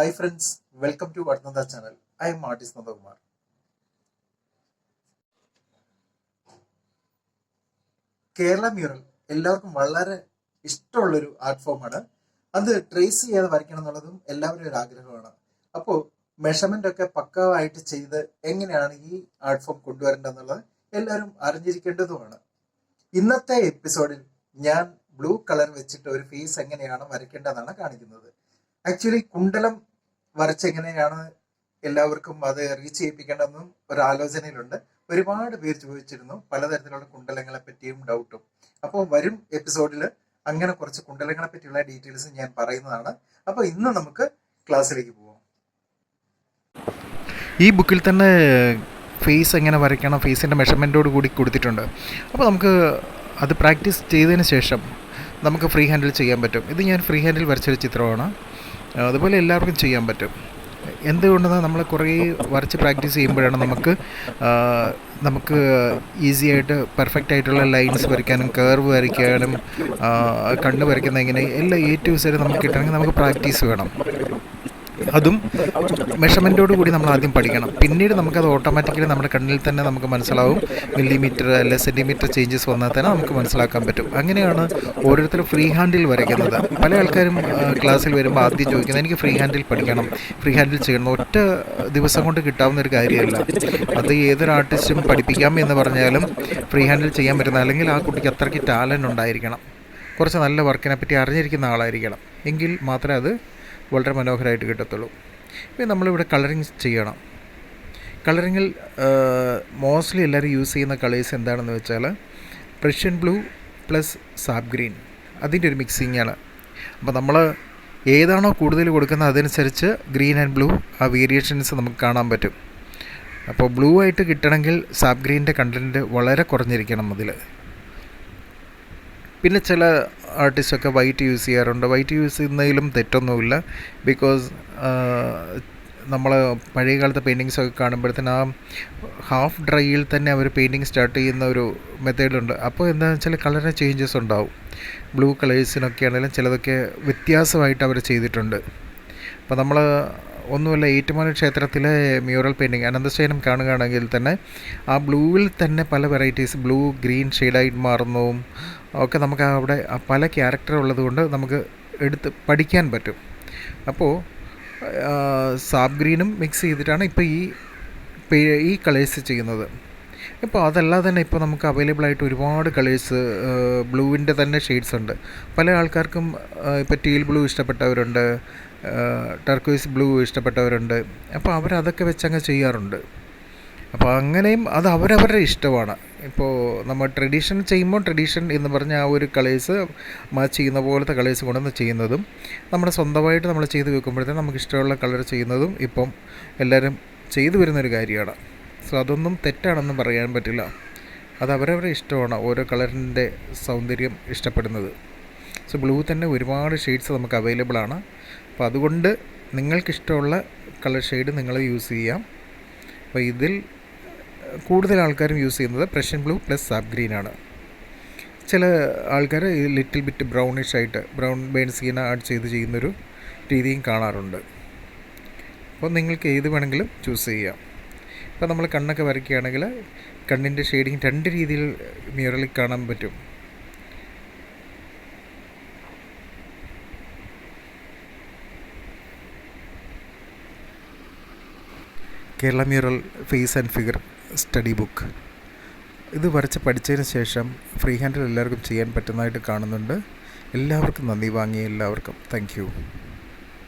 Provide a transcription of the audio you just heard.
Hi friends welcome to വട്നന്ദ channel I am artist Nandakumar Kerala mural എല്ലാവർക്കും വളരെ ഇഷ്ടമുള്ളൊരു art ഫോമാണ് അത് ട്രേസ് ചെയ്യാതെ വരയ്ക്കണം എന്നുള്ളതും എല്ലാവരും ഒരു ആഗ്രഹമാണ്. അപ്പോൾ മെഷർമെന്റ് ഒക്കെ പക്കാവായിട്ട് ചെയ്ത് എങ്ങനെയാണ് ഈ ആർട്ട് ഫോം കൊണ്ടുവരേണ്ടതെന്നുള്ളത് എല്ലാവരും അറിഞ്ഞിരിക്കേണ്ടതുമാണ്. ഇന്നത്തെ എപ്പിസോഡിൽ ഞാൻ ബ്ലൂ കളർ വെച്ചിട്ട് ഒരു ഫേസ് എങ്ങനെയാണ് വരയ്ക്കേണ്ടതെന്നാണ് കാണിക്കുന്നത്. ആക്ച്വലി കുണ്ടലം വരച്ചെങ്ങനെയാണ് എല്ലാവർക്കും അത് റീച്ച് ചെയ്യിപ്പിക്കേണ്ടതെന്നും ഒരു ആലോചനയിലുണ്ട്. ഒരുപാട് പേര് ചോദിച്ചിരുന്നു പലതരത്തിലുള്ള കുണ്ടലങ്ങളെ പറ്റിയും ഡൗട്ടും അപ്പോൾ വരും എപ്പിസോഡിൽ അങ്ങനെ കുറച്ച് കുണ്ടലങ്ങളെ പറ്റിയുള്ള ഡീറ്റെയിൽസ് ഞാൻ പറയുന്നതാണ്. അപ്പോൾ ഇന്ന് നമുക്ക് ക്ലാസ്സിലേക്ക് പോവാം. ഈ ബുക്കിൽ തന്നെ ഫേസ് എങ്ങനെ വരയ്ക്കണം ഫേസിന്റെ മെഷർമെന്റോട് കൂടി കൊടുത്തിട്ടുണ്ട്. അപ്പോൾ നമുക്ക് അത് പ്രാക്ടീസ് ചെയ്തതിന് ശേഷം നമുക്ക് ഫ്രീ ഹാൻഡിൽ ചെയ്യാൻ പറ്റും. ഇത് ഞാൻ ഫ്രീ ഹാൻഡിൽ വരച്ചൊരു ചിത്രമാണ്. അതുപോലെ എല്ലാവർക്കും ചെയ്യാൻ പറ്റും. എന്തുകൊണ്ടെന്ന് നമ്മൾ കുറേ വരച്ച് പ്രാക്ടീസ് ചെയ്യുമ്പോഴാണ് നമുക്ക് നമുക്ക് ഈസി ആയിട്ട് പെർഫെക്റ്റ് ആയിട്ടുള്ള ലൈൻസ് വരയ്ക്കാനും കർവ് വരയ്ക്കാനും കണ്ണ് വരയ്ക്കുന്ന എങ്ങനെ എല്ലാം എ ടു സൈഡ് നമുക്ക് കിട്ടണമെങ്കിൽ നമുക്ക് പ്രാക്ടീസ് വേണം. അതും മെഷർമെന്റോട് കൂടി നമ്മൾ ആദ്യം പഠിക്കണം. പിന്നീട് നമുക്കത് ഓട്ടോമാറ്റിക്കലി നമ്മുടെ കണ്ണിൽ തന്നെ നമുക്ക് മനസ്സിലാവും. മില്ലിമീറ്റർ അല്ലെ സെന്റിമീറ്റർ ചേഞ്ചസ് വന്നാൽ തന്നെ നമുക്ക് മനസ്സിലാക്കാൻ പറ്റും. അങ്ങനെയാണ് ഓരോരുത്തരും ഫ്രീ ഹാൻഡിൽ വരയ്ക്കുന്നത്. പല ആൾക്കാരും ക്ലാസ്സിൽ വരുമ്പോൾ ആദ്യം ചോദിക്കുന്നത് എനിക്ക് ഫ്രീ ഹാൻഡിൽ പഠിക്കണം. ഫ്രീ ഹാൻഡിൽ ചെയ്യണം. ഒറ്റ ദിവസം കൊണ്ട് കിട്ടാവുന്ന ഒരു കാര്യമല്ല. അത് ഏതൊരു ആർട്ടിസ്റ്റും പഠിപ്പിക്കാം എന്ന് പറഞ്ഞാലും ഫ്രീ ഹാൻഡിൽ ചെയ്യാൻ പറ്റുന്ന അല്ലെങ്കിൽ ആ കുട്ടിക്ക് അത്രയ്ക്ക് ടാലന്റ് ഉണ്ടായിരിക്കണം. കുറച്ച് നല്ല വർക്കിനെ പറ്റി അറിഞ്ഞിരിക്കുന്ന ആളായിരിക്കണം. എങ്കിൽ മാത്രമേ അത് വളരെ മനോഹരമായിട്ട് കിട്ടത്തുള്ളൂ. ഇപ്പം നമ്മളിവിടെ കളറിങ് ചെയ്യണം. കളറിങ്ങിൽ മോസ്റ്റ്ലി എല്ലാവരും യൂസ് ചെയ്യുന്ന കളേഴ്സ് എന്താണെന്ന് വെച്ചാൽ Prussian blue plus sap green അതിന്റെ ഒരു മിക്സിങ് ആണ്. അപ്പോൾ നമ്മൾ ഏതാണോ കൂടുതൽ കൊടുക്കുന്നത് അതനുസരിച്ച് ഗ്രീൻ ആൻഡ് ബ്ലൂ ആ വേരിയേഷൻസ് നമുക്ക് കാണാൻ പറ്റും. അപ്പോൾ ബ്ലൂ ആയിട്ട് കിട്ടണമെങ്കിൽ സാബ് ഗ്രീന്റെ കണ്ടന്റ് വളരെ കുറഞ്ഞിരിക്കണം അതിൽ. പിന്നെ ചില ആർട്ടിസ്റ്റൊക്കെ വൈറ്റ് യൂസ് ചെയ്യാറുണ്ട്. വൈറ്റ് യൂസ് ചെയ്യുന്നതിലും തെറ്റൊന്നുമില്ല. ബിക്കോസ് നമ്മൾ പഴയ കാലത്തെ പെയിന്റിങ്സ് ഒക്കെ കാണുമ്പോഴത്തേന് ആ ഹാഫ് ഡ്രൈയിൽ തന്നെ അവർ പെയിന്റിങ് സ്റ്റാർട്ട് ചെയ്യുന്ന ഒരു മെത്തേഡുണ്ട് അപ്പോൾ എന്താണെന്ന് വെച്ചാൽ കളറിന് ചേഞ്ചസ് ഉണ്ടാവും. ബ്ലൂ കളേഴ്സിനൊക്കെ ആണെങ്കിലും ചിലതൊക്കെ വ്യത്യാസമായിട്ട് അവർ ചെയ്തിട്ടുണ്ട്. അപ്പോൾ നമ്മൾ ഒന്നുമല്ല ഏറ്റുമാനൂർ ക്ഷേത്രത്തിലെ മ്യൂറൽ പെയിന്റിങ് അനന്തശയനം കാണുകയാണെങ്കിൽ തന്നെ ആ ബ്ലൂവിൽ തന്നെ പല വെറൈറ്റീസ് ബ്ലൂ ഗ്രീൻ ഷെയ്ഡായിട്ട് മാറുന്നതും ഒക്കെ നമുക്ക് അവിടെ പല ക്യാരക്ടർ ഉള്ളത് കൊണ്ട് നമുക്ക് എടുത്ത് പഠിക്കാൻ പറ്റും. അപ്പോൾ സാബ് ഗ്രീനും മിക്സ് ചെയ്തിട്ടാണ് ഇപ്പോൾ ഈ ഈ കളേഴ്സ് ചെയ്യുന്നത്. ഇപ്പോൾ അതല്ലാതെ തന്നെ ഇപ്പോൾ നമുക്ക് അവൈലബിൾ ആയിട്ട് ഒരുപാട് കളേഴ്സ് ബ്ലൂവിന്റെ തന്നെ ഷെയ്ഡ്സ് ഉണ്ട്. പല ആൾക്കാർക്കും ഇപ്പോൾ ടീൽ ബ്ലൂ ഇഷ്ടപ്പെട്ടവരുണ്ട്. ടർക്കോയ്സ് ബ്ലൂ ഇഷ്ടപ്പെട്ടവരുണ്ട്. അപ്പോൾ അവരതൊക്കെ വെച്ചങ്ങ് ചെയ്യാറുണ്ട്. അപ്പോൾ അങ്ങനെയും അത് അവരവരുടെ ഇഷ്ടമാണ്. ഇപ്പോൾ നമ്മൾ ട്രഡീഷൻ ചെയ്യുമ്പോൾ ട്രഡീഷൻ എന്ന് പറഞ്ഞ ആ ഒരു കളേഴ്സ് മാച്ച് ചെയ്യുന്ന പോലത്തെ കളേഴ്സ് കൊണ്ടുവന്ന് ചെയ്യുന്നതും നമ്മുടെ സ്വന്തമായിട്ട് നമ്മൾ ചെയ്ത് വെക്കുമ്പോഴത്തേക്കും നമുക്ക് ഇഷ്ടമുള്ള കളർ ചെയ്യുന്നതും ഇപ്പം എല്ലാവരും ചെയ്തു വരുന്നൊരു കാര്യമാണ്. സോ അതൊന്നും തെറ്റാണെന്നും പറയാൻ പറ്റില്ല. അത് അവരവരുടെ ഇഷ്ടമാണ് ഓരോ കളറിന്റെ സൗന്ദര്യം ഇഷ്ടപ്പെടുന്നത്. സോ ബ്ലൂ തന്നെ ഒരുപാട് ഷെയ്ഡ്സ് നമുക്ക് അവൈലബിൾ ആണ്. അപ്പോൾ അതുകൊണ്ട് നിങ്ങൾക്കിഷ്ടമുള്ള കളർ ഷെയ്ഡ് നിങ്ങൾ യൂസ് ചെയ്യാം. അപ്പോൾ ഇതിൽ കൂടുതൽ ആൾക്കാരും യൂസ് ചെയ്യുന്നത് Prussian blue plus sap green ആണ്. ചില ആൾക്കാർ ലിറ്റിൽ ബിറ്റ് ബ്രൗണിഷ് ആയിട്ട് ബ്രൗൺ ബേൺസീന ആഡ് ചെയ്ത് ചെയ്യുന്നൊരു രീതിയും കാണാറുണ്ട്. അപ്പോൾ നിങ്ങൾക്ക് ഏത് വേണമെങ്കിലും ചൂസ് ചെയ്യാം. ഇപ്പോൾ നമ്മൾ കണ്ണൊക്കെ വരയ്ക്കുകയാണെങ്കിൽ കണ്ണിന്റെ ഷെയ്ഡിങ് രണ്ട് രീതിയിൽ മ്യൂറലിൽ കാണാൻ പറ്റും. Kerala mural face and figure study book. ഇത് വരച്ച് പഠിച്ചതിന് ശേഷം ഫ്രീ ഹാൻഡിൽ എല്ലാവർക്കും ചെയ്യാൻ പറ്റുന്നതായിട്ട് കാണുന്നുണ്ട്. എല്ലാവർക്കും നന്ദി വാങ്ങി എല്ലാവർക്കും. താങ്ക്